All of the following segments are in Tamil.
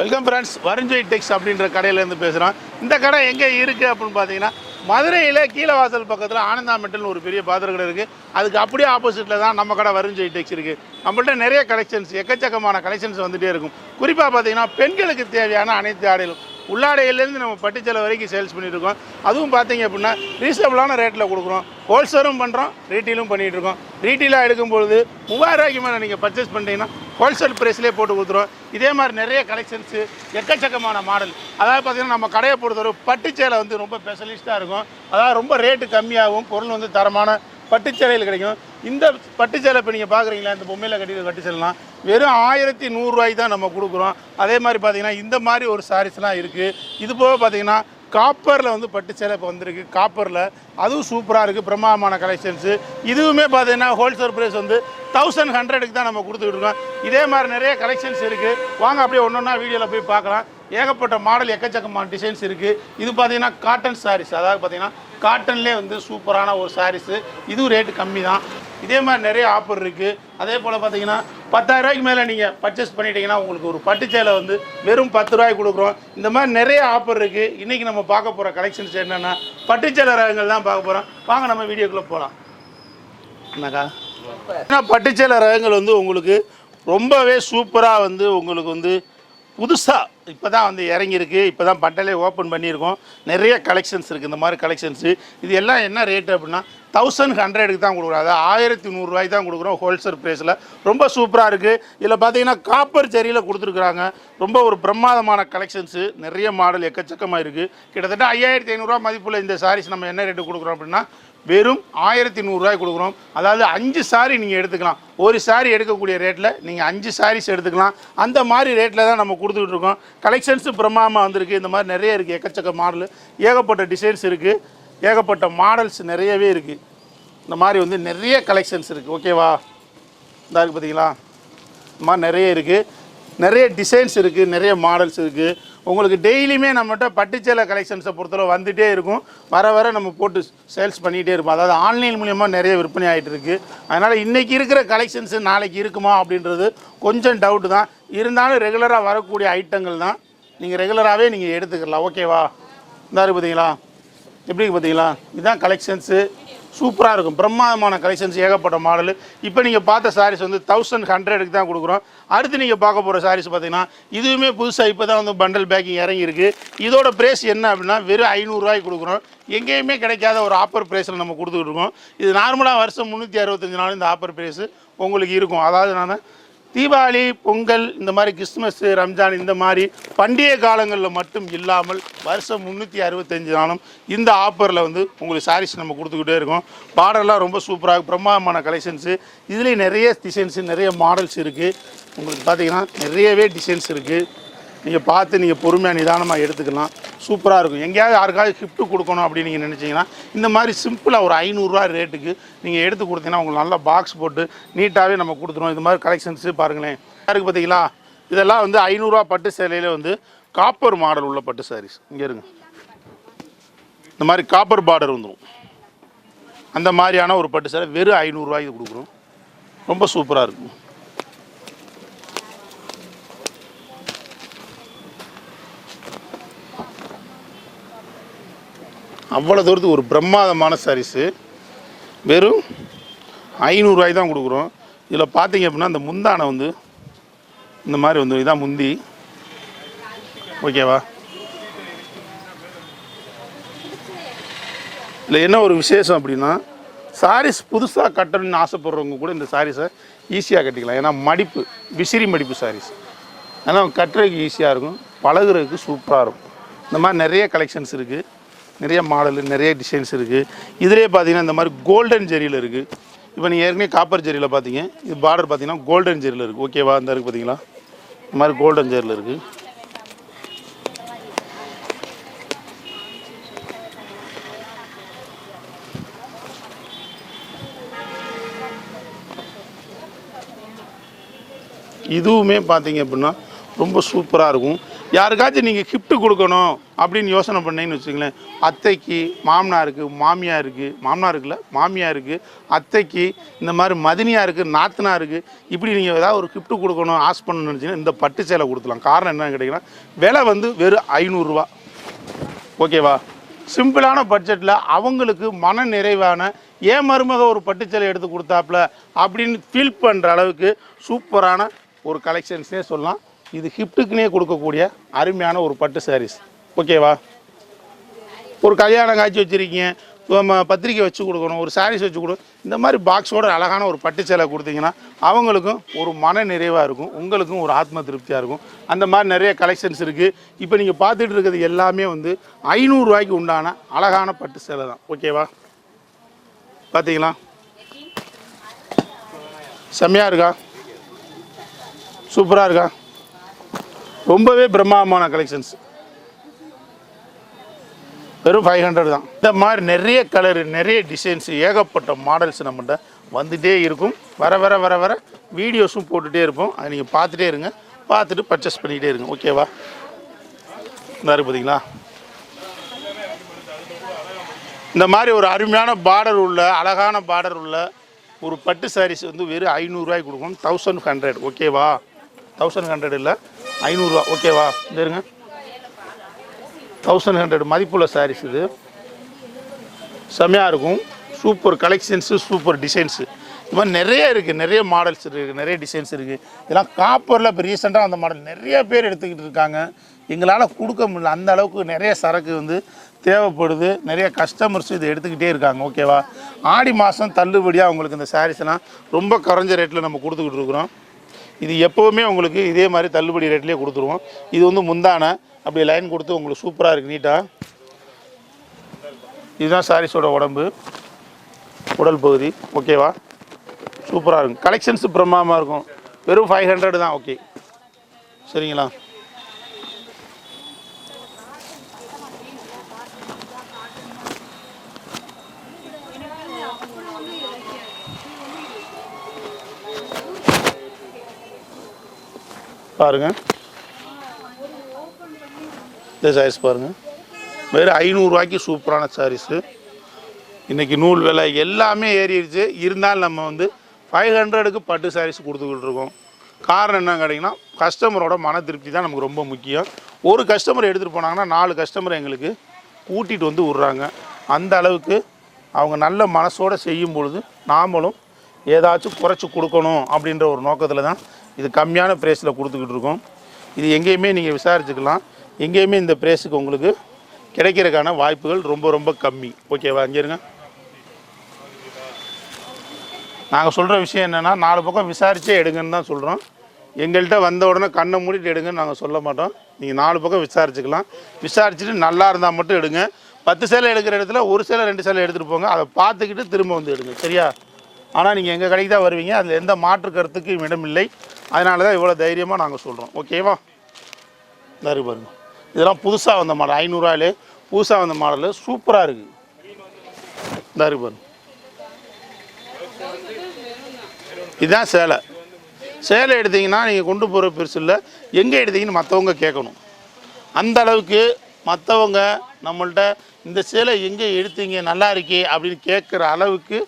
வெல்கம் ஃப்ரெண்ட்ஸ் வருஞ்சொய் டெக்ஸ் அப்படின்ற கடையிலேருந்து பேசுகிறோம் இந்த கடை எங்கே இருக்குது அப்படின்னு பார்த்தீங்கன்னா மதுரையில் கீழவாசல் பக்கத்தில் ஆனந்தா மெட்டல்னு ஒரு பெரிய பாத்திர கடை இருக்குது அதுக்கு அப்படியே ஆப்போசிட்டில் தான் நம்ம கடை வருஞ்சொய் டெக்ஸ் இருக்குது நம்மள்ட்ட நிறைய கலெக்ஷன்ஸ் எக்கச்சக்கமான கலெக்ஷன்ஸ் வந்துகிட்டே இருக்கும். குறிப்பாக பார்த்தீங்கன்னா பெண்களுக்கு தேவையான அனைத்து ஆடைகளும். உள்ளாடையிலேருந்து நம்ம பட்டுச்சேலை வரைக்கும் சேல்ஸ் பண்ணியிருக்கோம் அதுவும் பார்த்தீங்க அப்படின்னா ரீசனபிளான ரேட்டில் கொடுக்குறோம். ஹோல்சேலும் பண்ணுறோம் ரீட்டெயிலும் பண்ணிகிட்டு இருக்கோம் ரீட்டெயிலாக எடுக்கும்பொழுது மூவாயிரம் ரூபாய்க்கு மேலே நீங்கள் பர்ச்சேஸ் பண்ணிட்டீங்கன்னா ஹோல்சேல் ப்ரைஸ்லேயே போட்டு கொடுத்துருவோம். இதே மாதிரி நிறைய கலெக்ஷன்ஸு எக்கச்சக்கமான மாடல் அதாவது பார்த்தீங்கன்னா நம்ம கடையை பொறுத்தவரை பட்டுச்சேலை வந்து ரொம்ப ஸ்பெஷலிஸ்ட்டாக இருக்கும். அதாவது ரொம்ப ரேட்டு கம்மியாகவும் பொருள் வந்து தரமான பட்டுச்சேலையில் கிடைக்கும். இந்த பட்டுச்சேலை இப்போ நீங்கள் பார்க்குறீங்களா இந்த பொம்மையில் கட்டிட்டு பட்டுச்சேலைலாம் வெறும் ஆயிரத்தி நூறுரூவாய்க்கு தான் நம்ம கொடுக்குறோம். அதே மாதிரி பார்த்தீங்கன்னா இந்த மாதிரி ஒரு சாரீஸ்லாம் இருக்குது இது போக பார்த்தீங்கன்னா காப்பரில் வந்து பட்டு சேலை இப்போ வந்திருக்கு. காப்பரில் அதுவும் சூப்பராக இருக்குது பிரம்மாண்டமான கலெக்ஷன்ஸு இதுவுமே பார்த்தீங்கன்னா ஹோல்சேல் ப்ரைஸ் வந்து தௌசண்ட் ஹண்ட்ரடுக்கு தான் நம்ம கொடுத்துக்கிட்டு இருக்கோம். இதே மாதிரி நிறைய கலெக்ஷன்ஸ் இருக்குது வாங்க அப்படியே ஒன்று ஒன்றா வீடியோவில் போய் பார்க்கலாம். ஏகப்பட்ட மாடல் எக்கச்சக்கமான டிசைன்ஸ் இருக்குது இது பார்த்தீங்கன்னா காட்டன் சாரீஸ் அதாவது பார்த்தீங்கன்னா காட்டன்லேயே வந்து சூப்பரான ஒரு சாரீஸு இதுவும் ரேட்டு கம்மி தான் இதே மாதிரி நிறைய ஆஃபர் இருக்குது அதே போல் பார்த்தீங்கன்னா பத்தாயிரம் ரூபாய்க்கு மேலே நீங்கள் பர்ச்சேஸ் பண்ணிட்டீங்கன்னா உங்களுக்கு ஒரு பட்டுச்சேலை வந்து வெறும் பத்து ரூபாய்க்கு கொடுக்குறோம். இந்த மாதிரி நிறைய ஆஃபர் இருக்குது இன்றைக்கி நம்ம பார்க்க போகிற கலெக்ஷன்ஸ் என்னென்னா பட்டுச்சேலை ரகங்கள் தான் பார்க்க போகிறோம் வாங்க நம்ம வீடியோக்குள்ளே போகலாம் என்னக்கா? ஏன்னா பட்டுச்சேலை ரகங்கள் வந்து உங்களுக்கு ரொம்பவே சூப்பராக வந்து உங்களுக்கு வந்து புதுசாக இப்போ தான் வந்து இறங்கியிருக்கு. இப்போ தான் பட்டலே ஓப்பன் பண்ணியிருக்கோம். நிறைய கலெக்ஷன்ஸ் இருக்குது இந்த மாதிரி கலெக்ஷன்ஸு இது எல்லாம் என்ன ரேட்டு அப்படின்னா தௌசண்ட் ஹண்ட்ரடுக்கு தான் கொடுக்குறோம். அதாவது ஆயிரத்தி நூறுரூவாய்க்கு தான் கொடுக்குறோம் ஹோல்சேல் ப்ரைஸில் ரொம்ப சூப்பராக இருக்குது இதில் பார்த்தீங்கன்னா காப்பர் ஜரியில் கொடுத்துருக்குறாங்க. ரொம்ப ஒரு பிரமாதமான கலெக்ஷன்ஸு நிறைய மாடல் எக்கச்சக்கமாக இருக்குது கிட்டத்தட்ட ஐயாயிரத்தி ஐநூறுரூவா மதிப்புள்ள இந்த சாரீஸ் நம்ம என்ன ரேட்டு கொடுக்குறோம் அப்படின்னா வெறும் ஆயிரத்தி நூறுரூவாய் கொடுக்குறோம். அதாவது அஞ்சு சாரி நீங்கள் எடுத்துக்கலாம். ஒரு சாரி எடுக்கக்கூடிய ரேட்டில் நீங்கள் அஞ்சு சாரீஸ் எடுத்துக்கலாம். அந்த மாதிரி ரேட்டில் தான் நம்ம கொடுத்துக்கிட்டு இருக்கோம். கலெக்ஷன்ஸும் பிரமாதமாக வந்திருக்கு. இந்த மாதிரி நிறைய இருக்குது எக்கச்சக்க மாடல் ஏகப்பட்ட டிசைன்ஸ் இருக்குது ஏகப்பட்ட மாடல்ஸ் நிறையவே இருக்குது இந்த மாதிரி வந்து நிறைய கலெக்ஷன்ஸ் இருக்குது ஓகேவா இந்த இருக்குது பார்த்தீங்களா இந்த மாதிரி நிறைய இருக்குது நிறைய டிசைன்ஸ் இருக்குது நிறைய மாடல்ஸ் இருக்குது உங்களுக்கு டெய்லியுமே நம்மகிட்ட பட்டுச்சேலை கலெக்ஷன்ஸை பொறுத்தவரை வந்துகிட்டே இருக்கும். வர வர நம்ம போட்டு சேல்ஸ் பண்ணிகிட்டே இருப்போம். அதாவது ஆன்லைன் மூலியமாக நிறைய விற்பனை ஆகிட்டு இருக்குது அதனால் இன்றைக்கி இருக்கிற கலெக்ஷன்ஸு நாளைக்கு இருக்குமா அப்படின்றது கொஞ்சம் டவுட்டு தான். இருந்தாலும் ரெகுலராக வரக்கூடிய ஐட்டங்கள் தான். நீங்கள் ரெகுலராகவே நீங்கள் எடுத்துக்கலாம். ஓகேவா இந்தாரு இருக்கு பார்த்தீங்களா எப்படி பார்த்தீங்களா இதுதான் கலெக்ஷன்ஸு சூப்பராக இருக்கும். பிரம்மாண்டமான கலெக்ஷன்ஸ் ஏகப்பட்ட மாடல் இப்போ நீங்கள் பார்த்த சாரீஸ் வந்து தௌசண்ட் ஹண்ட்ரடுக்கு தான் கொடுக்குறோம். அடுத்து நீங்கள் பார்க்க போகிற சாரீஸ் பார்த்தீங்கன்னா இதுவுமே புதுசாக இப்போ தான் வந்து பண்டல் பேக்கிங் இறங்கியிருக்கு. இதோட ப்ரைஸ் என்ன அப்படின்னா வெறும் ஐநூறுரூவாய்க்கு கொடுக்குறோம். எங்கேயுமே கிடைக்காத ஒரு ஆஃபர் ப்ரைஸில் நம்ம கொடுத்துக்கிட்டு இருக்கோம். இது நார்மலாக வருஷம் முந்நூற்றி அறுபத்தஞ்சு நாள் இந்த ஆஃபர் ப்ரைஸு உங்களுக்கு இருக்கும். அதாவது நான் தீபாவளி பொங்கல் இந்த மாதிரி கிறிஸ்துமஸ்ஸு ரம்ஜான் இந்த மாதிரி பண்டிகை காலங்களில் மட்டும் இல்லாமல் வருஷம் முந்நூற்றி அறுபத்தஞ்சு நாளும் இந்த ஆஃபரில் வந்து உங்களுக்கு சாரீஸ் நம்ம கொடுத்துக்கிட்டே இருக்கோம். பார்டர்லாம் ரொம்ப சூப்பராக பிரம்மாண்டமான கலெக்ஷன்ஸு இதுலேயும் நிறைய டிசைன்ஸு நிறைய மாடல்ஸ் இருக்குது உங்களுக்கு பார்த்தீங்கன்னா நிறையவே டிசைன்ஸ் இருக்குது நீங்கள் பார்த்து நீங்கள் பொறுமையாக நிதானமாக எடுத்துக்கலாம். சூப்பராக இருக்கும். எங்கேயாவது யாருக்காவது கிஃப்ட் கொடுக்கணும் அப்படின்னு நீங்கள் நினச்சிங்கன்னா இந்த மாதிரி சிம்பிளாக ஒரு ஐநூறுரூவா ரேட்டுக்கு நீங்கள் எடுத்து கொடுத்தீங்கன்னா உங்களுக்கு நல்லா பாக்ஸ் போட்டு நீட்டாகவே நம்ம கொடுத்துருவோம். இது மாதிரி கலெக்ஷன்ஸு பாருங்களேன். யாருக்கு பார்த்தீங்களா? இதெல்லாம் வந்து ஐநூறுரூவா பட்டு சேலையில் வந்து காப்பர் மாடல் உள்ள பட்டு சாரீஸ் இங்கே இருங்க. இந்த மாதிரி காப்பர் பார்டர் வந்துடும் அந்த மாதிரியான ஒரு பட்டு சேலை வெறும் ஐநூறுரூவாய்க்கு கொடுக்குறோம். ரொம்ப சூப்பராக இருக்கும். அவ்வளோ தூரத்துக்கு ஒரு பிரம்மாதமான சாரீஸு வெறும் ஐநூறுரூவாய் தான் கொடுக்குறோம். இதில் பார்த்தீங்க அப்படின்னா இந்த முந்தானை வந்து இந்த மாதிரி வந்து இதான் முந்தி. ஓகேவா? இதில் என்ன ஒரு விசேஷம் அப்படின்னா சாரீஸ் புதுசாக கட்டணும்னு ஆசைப்படுறவங்க கூட இந்த சாரீஸை ஈஸியாக கட்டிக்கலாம். ஏன்னா மடிப்பு விசிறி மடிப்பு சாரீஸ் ஆனால் கட்டுறதுக்கு ஈஸியாக இருக்கும் பழகுறதுக்கு சூப்பராக இருக்கும். இந்த மாதிரி நிறைய கலெக்ஷன்ஸ் இருக்குது நிறைய மாடலு நிறைய டிசைன்ஸ் இருக்குது இதிலே பார்த்தீங்கன்னா இந்த மாதிரி கோல்டன் ஜெரியில் இருக்குது இப்போ நீங்கள் ஏற்கனவே காப்பர் ஜெரியில் பார்த்தீங்க இது பார்டர் பார்த்தீங்கன்னா கோல்டன் ஜெரியில் இருக்குது ஓகேவா இந்த இருக்குது பார்த்தீங்களா இந்த மாதிரி கோல்டன் ஜெரியில் இருக்குது இதுவுமே பார்த்தீங்க அப்படின்னா ரொம்ப சூப்பராக இருக்கும். யாருக்காச்சும் நீங்கள் கிஃப்ட்டு கொடுக்கணும் அப்படின்னு யோசனை பண்ணீங்கன்னு வச்சுங்களேன் அத்தைக்கு மாமனாருக்கு மாமியாருக்கு மாமனாருக்குல மாமியாருக்கு அத்தைக்கு இந்த மாதிரி மதினியாருக்கு நாத்தனாருக்கு இப்படி நீங்கள் ஏதாவது ஒரு கிஃப்ட்டு கொடுக்கணும் ஆஸ் பண்ணணும்னு நினச்சிங்கன்னா இந்த பட்டு சேலை கொடுத்துலாம் காரணம் என்னன்னு கேட்டிங்கன்னா விலை வந்து வெறும் ஐநூறுரூவா ஓகேவா சிம்பிளான பட்ஜெட்டில் அவங்களுக்கு மன நிறைவான ஏன் மருமக ஒரு பட்டுச்சேலை எடுத்து கொடுத்தாப்புல அப்படின்னு ஃபீல் பண்ணுற அளவுக்கு சூப்பரான ஒரு கலெக்ஷன்ஸ்னே சொல்லலாம். இது ஹிஃப்ட்டுக்குனே கொடுக்கக்கூடிய அருமையான ஒரு பட்டு சாரீஸ் ஓகேவா? ஒரு கல்யாணம் காய்ச்சி வச்சுருக்கீங்க நம்ம பத்திரிக்கை வச்சு கொடுக்கணும் ஒரு சாரீஸ் வச்சு கொடுக்கணும் இந்த மாதிரி பாக்ஸோட அழகான ஒரு பட்டு சேலை கொடுத்தீங்கன்னா அவங்களுக்கும் ஒரு மன நிறைவாக இருக்கும் உங்களுக்கும் ஒரு ஆத்ம திருப்தியாக இருக்கும். அந்த மாதிரி நிறைய கலெக்ஷன்ஸ் இருக்குது இப்போ நீங்கள் பார்த்துட்டு இருக்கிறது எல்லாமே வந்து ஐநூறுரூவாய்க்கு உண்டான அழகான பட்டு சேலை தான். ஓகேவா? பார்த்தீங்களா செம்மையாக இருக்கா? சூப்பராக இருக்கா? ரொம்பவே பிரம்மாண்டமான கலெக்ஷன்ஸ் வெறும் ஃபைவ் ஹண்ட்ரட் தான். இந்த மாதிரி நிறைய கலரு நிறைய டிசைன்ஸ் ஏகப்பட்ட மாடல்ஸ் நம்மகிட்ட வந்துகிட்டே இருக்கும். வர வர வர வர வீடியோஸும் போட்டுகிட்டே இருப்போம். அதை நீங்கள் பார்த்துட்டே இருங்க. பார்த்துட்டு பர்ச்சேஸ் பண்ணிக்கிட்டே இருங்க. ஓகேவா இந்த பார்த்தீங்களா இந்த மாதிரி ஒரு அருமையான பார்டர் உள்ள அழகான பார்டர் உள்ள ஒரு பட்டு சாரீஸ் வந்து வெறும் ஐநூறுரூவாய்க்கு கொடுக்கணும். தௌசண்ட் ஹண்ட்ரட் ஓகேவா தௌசண்ட் ஹண்ட்ரட் இல்லை. ஐநூறுரூவா ஓகேவா இந்த இருங்க. தௌசண்ட் ஹண்ட்ரட் மதிப்புள்ள சாரீஸ் இது. செம்மையாக இருக்கும். சூப்பர் கலெக்ஷன்ஸு சூப்பர் டிசைன்ஸு இது மாதிரி நிறைய இருக்குது நிறைய மாடல்ஸ் இருக்குது நிறைய டிசைன்ஸ் இருக்குது இதெல்லாம் காப்பரில் இப்போ ரீசெண்டாக அந்த மாடல் நிறைய பேர் எடுத்துக்கிட்டு இருக்காங்க. எங்களால் கொடுக்க முடியல. அந்த அளவுக்கு நிறைய சரக்கு வந்து தேவைப்படுது. நிறைய கஸ்டமர்ஸ் இதை எடுத்துக்கிட்டே இருக்காங்க. ஓகேவா ஆடி மாதம் தள்ளுபடியாக உங்களுக்கு இந்த சாரீஸ்லாம் ரொம்ப குறைஞ்ச ரேட்டில் நம்ம கொடுத்துக்கிட்டு இருக்கிறோம். இது எப்போவுமே உங்களுக்கு இதே மாதிரி தள்ளுபடி ரேட்லேயே கொடுத்துருவோம். இது வந்து முந்தானை. அப்படி லைன் கொடுத்து உங்களுக்கு சூப்பராக இருக்குது நீட்டாக இதுதான் சாரீஸோட உடம்பு. உடல் பகுதி. ஓகேவா சூப்பராக இருக்கும். கலெக்ஷன்ஸ் பிரம்மாண்டமாக இருக்கும். வெறும் ஃபைவ் ஹண்ட்ரட் தான் ஓகே சரிங்களா? பாருங்கள் இந்த சாரீஸ் பாருங்கள் வெறும் ஐநூறுரூவாய்க்கு சூப்பரான சாரீஸு இன்றைக்கி நூல் விலை எல்லாமே ஏறிடுச்சு. இருந்தாலும் நம்ம வந்து ஃபைவ் ஹண்ட்ரடுக்கு பட்டு சாரீஸ் கொடுத்துக்கிட்டு இருக்கோம். காரணம் என்ன கேட்டிங்கன்னா கஸ்டமரோட மன திருப்தி தான் நமக்கு ரொம்ப முக்கியம். ஒரு கஸ்டமர் எடுத்துகிட்டு போனாங்கன்னா நாலு கஸ்டமர் எங்களுக்கு கூட்டிகிட்டு வந்து விட்றாங்க. அந்த அளவுக்கு அவங்க நல்ல மனசோடு செய்யும் பொழுது நாமளும் ஏதாச்சும் குறைச்சி கொடுக்கணும் அப்படின்ற ஒரு நோக்கத்தில் தான் இது கம்மியான ப்ரைஸில் கொடுத்துக்கிட்டு இருக்கோம். இது எங்கேயுமே நீங்கள் விசாரிச்சுக்கலாம். எங்கேயுமே இந்த ப்ரைஸுக்கு உங்களுக்கு கிடைக்கிறதுக்கான வாய்ப்புகள் ரொம்ப ரொம்ப கம்மி. ஓகேவா இங்கே இருங்க. நாங்கள் சொல்கிற விஷயம் என்னென்னா நாலு பக்கம் விசாரித்தே எடுங்கன்னு தான் சொல்கிறோம் எங்கள்கிட்ட வந்த உடனே கண்ணை மூடிட்டு எடுங்கன்னு நாங்கள் சொல்ல மாட்டோம். நீங்கள் நாலு பக்கம் விசாரிச்சுக்கலாம். விசாரிச்சுட்டு நல்லா இருந்தால் மட்டும் எடுங்க. பத்து சேலை எடுக்கிற இடத்துல ஒரு சேலை ரெண்டு சேலை எடுத்துகிட்டு போங்க. அதை பார்த்துக்கிட்டு திரும்ப வந்து எடுங்க. சரியா? ஆனால் நீங்கள் எங்கள் கடைக்கு தான் வருவீங்க. அதில் எந்த மாற்று கருத்துக்கும் இடமில்லை அதனால தான் இவ்வளோ தைரியமாக நாங்கள் சொல்கிறோம் ஓகேவா இந்த இருக்கு பாருங்க. இதெல்லாம் புதுசாக வந்த மாடல். ஐநூறுவாயில் புதுசாக வந்த மாடல். சூப்பராக இருக்குது இந்த இருக்கு பாருங்க. இதுதான் சேலை. சேலை எடுத்தீங்கன்னா நீங்கள் கொண்டு போகிற பெருசு இல்லை எங்கே எடுத்தீங்கன்னு மற்றவங்க கேட்கணும். அந்த அளவுக்கு மற்றவங்க நம்மள்ட்ட இந்த சேலை எங்கே எடுத்தீங்க? நல்லா இருக்கே அப்படின்னு கேட்குற அளவுக்கு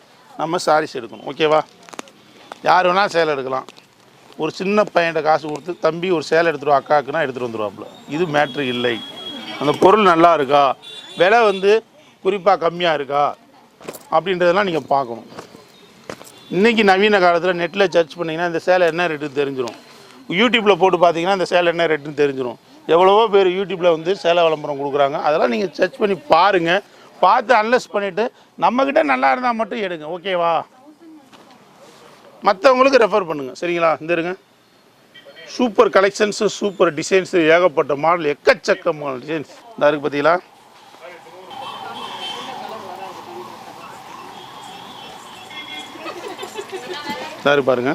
நம்ம சாரீஸ் எடுக்கணும் ஓகேவா யார் வேணால் சேலை எடுக்கலாம். ஒரு சின்ன பையன்கிட்ட காசு கொடுத்து தம்பி ஒரு சேலை எடுத்துருவா அக்காக்குன்னா எடுத்துகிட்டு வந்துடுவாப்புல இது மேட்ரு இல்லை. அந்த பொருள் நல்லா இருக்கா? விலை வந்து குறிப்பாக கம்மியாக இருக்கா? அப்படின்றதெல்லாம் நீங்கள் பார்க்கணும். இன்றைக்கி நவீன காலத்தில் நெட்டில் சர்ச் பண்ணிங்கன்னா இந்த சேலை என்ன ரேட்டுன்னு தெரிஞ்சிடும் யூடியூப்பில் போட்டு பார்த்தீங்கன்னா இந்த சேலை என்ன ரேட்டுன்னு தெரிஞ்சிடும் எவ்வளவோ பேர் யூடியூப்பில் வந்து சேலை விளம்பரம் கொடுக்குறாங்க. அதெல்லாம் நீங்கள் சர்ச் பண்ணி பாருங்கள் பார்த்து அனலைஸ் பண்ணிவிட்டு நம்மக்கிட்ட நல்லா இருந்தால் மட்டும் எடுங்க. ஓகேவா மற்றவங்களுக்கு ரெஃபர் பண்ணுங்கள் சரிங்களா? இந்த இருங்க. சூப்பர் கலெக்ஷன்ஸு சூப்பர் டிசைன்ஸு ஏகப்பட்ட மாடல் எக்கச்சக்கமான டிசைன்ஸ் இந்த இருக்கு பார்த்தீங்களா சாரி பாருங்க.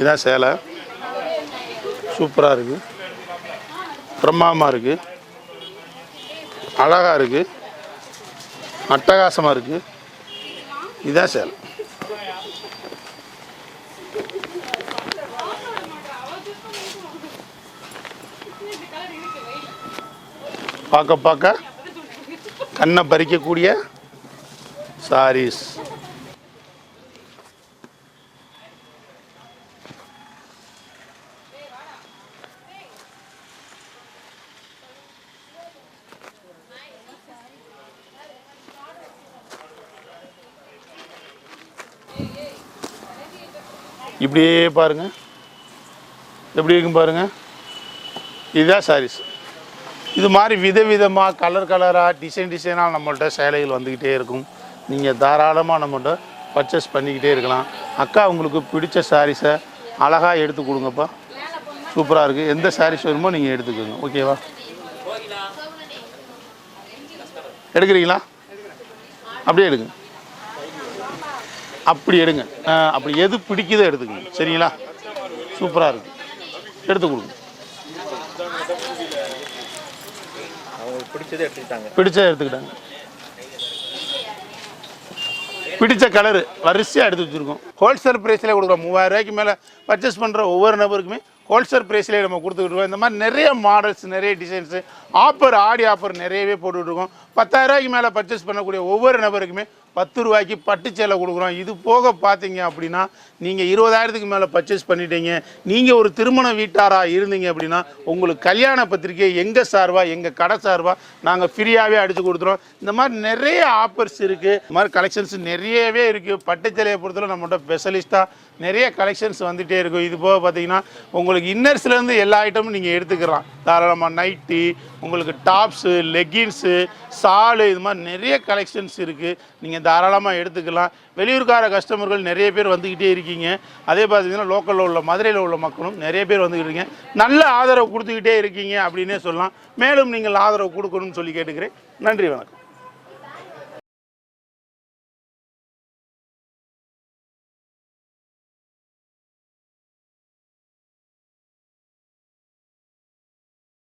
இதான் சேலை. சூப்பராக இருக்குது பிரம்மாண்டமாக இருக்குது அழகாக இருக்குது அட்டகாசமாக இருக்குது இதுதான் சேலை. பார்க்க பார்க்க. கண்ணை பறிக்கக்கூடிய சாரீஸ் இப்படியே பாருங்க. எப்படி இருக்கும் பாருங்கள் இதுதான் சாரீஸ் இது மாதிரி விதவிதமாக கலர் கலராக டிசைன் டிசைனாக நம்மள்கிட்ட சேலைகள் வந்துக்கிட்டே இருக்கும். நீங்கள் தாராளமாக நம்மள்ட்ட பர்ச்சேஸ் பண்ணிக்கிட்டே இருக்கலாம். அக்கா உங்களுக்கு பிடிச்ச சாரீஸை அழகாக எடுத்து கொடுங்கப்பா. சூப்பராக இருக்குது எந்த சாரீஸ் வருமோ நீங்கள் எடுத்துக்கோங்க. ஓகேவா எடுக்கிறீங்களா? அப்படியே எடுங்க. அப்படி எடுங்க. அப்படி எது பிடிக்குதோ எடுத்துக்கோங்க. சரிங்களா? சூப்பராக இருக்குது எடுத்து கொடுங்க. பிடிச்சதை எடுத்துக்கிட்டாங்க. பிடிச்ச எடுத்துக்கிட்டாங்க. பிடிச்ச கலரு வரிசையாக எடுத்து வச்சுருக்கோம். ஹோல்சேல் ப்ரைஸில் கொடுக்குறோம். மூவாயிரம் ரூபாய்க்கு மேலே பர்ச்சேஸ் பண்ணுற ஒவ்வொரு நபருக்குமே ஹோல்சேல் ப்ரைஸ்லேயே நம்ம கொடுத்துக்கிட்டு இந்த மாதிரி நிறைய மாடல்ஸ் நிறைய டிசைன்ஸு ஆஃபர் ஆடி ஆஃபர் நிறையவே போட்டுட்ருக்கோம் பத்தாயிரம் ரூபாய்க்கு மேலே பர்ச்சேஸ் பண்ணக்கூடிய ஒவ்வொரு நபருக்குமே பத்து ரூபாய்க்கு பட்டு சேலை கொடுக்குறோம். இது போக பார்த்தீங்க அப்படின்னா நீங்கள் இருபதாயிரத்துக்கு மேலே பர்ச்சேஸ் பண்ணிட்டீங்க. நீங்கள் ஒரு திருமண வீட்டாராக இருந்தீங்க அப்படின்னா உங்களுக்கு கல்யாண பத்திரிக்கை எங்கள் சார்பாக எங்கள் கடை சார்பாக நாங்கள் ஃப்ரீயாகவே அடித்து கொடுத்துறோம். இந்த மாதிரி நிறைய ஆஃபர்ஸ் இருக்குது இந்த மாதிரி கலெக்ஷன்ஸ் நிறையவே இருக்குது பட்டு சேலையை பொறுத்தவரை நம்மகிட்ட ஸ்பெஷலிஸ்ட்டாக நிறைய கலெக்ஷன்ஸ் வந்துகிட்டே இருக்கும் இது போக பார்த்தீங்கன்னா உங்களுக்கு இன்னர்ஸ்லேருந்து எல்லா ஐட்டமும் நீங்கள் எடுத்துக்கலாம். தாராளமாக நைட்டி உங்களுக்கு டாப்ஸு லெகின்ஸு சாலு இது மாதிரி நிறைய கலெக்ஷன்ஸ் இருக்குது நீங்கள் தாராளமாக எடுத்துக்கலாம். வெளியூர்கார கஸ்டமர்கள் நிறைய பேர் வந்துக்கிட்டே இருக்கீங்க. அதே பார்த்தீங்கன்னா லோக்கலில் உள்ள மதுரையில் உள்ள மக்களும் நிறைய பேர் வந்துக்கிட்டு இருக்கீங்க. நல்ல ஆதரவு கொடுத்துக்கிட்டே இருக்கீங்க அப்படின்னே சொல்லலாம். மேலும் நீங்கள் ஆதரவு கொடுக்கணும்னு சொல்லி கேட்டுக்கிறேன். நன்றி வணக்கம்.